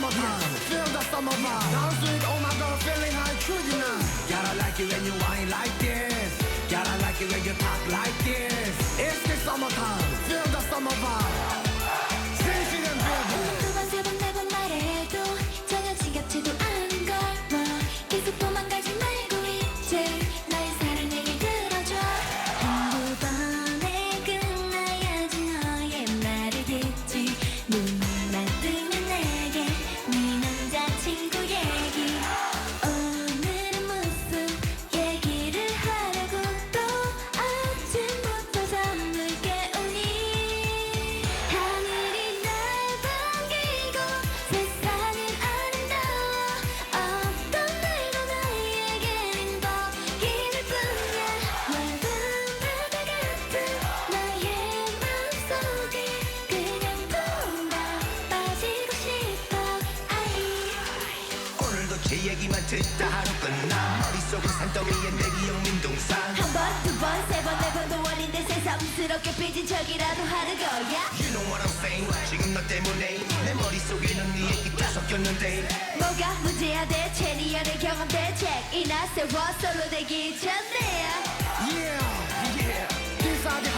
summertime. Feel the summer vibe. Dance with all my girl, feeling high, you know. Gotta like it when you whine like this. Gotta like it when you talk like this. It's the summertime. Feel the summer vibe. 이 얘기만 듣다 하루 끝나 머릿속은 산더미에 내 기억 민둥산. 한 번, 두 번, 세 번, 네 번도 원인데 새삼스럽게 삐진 척이라도 하는 거야? You know what I'm saying. 지금 너 때문에 내 머릿속에는 네 얘기가 섞였는데. 뭐가 문제야? 대체 니 안의 경험 대책. 이나 세워 솔로 되기 전에 Yeah, yeah. These are the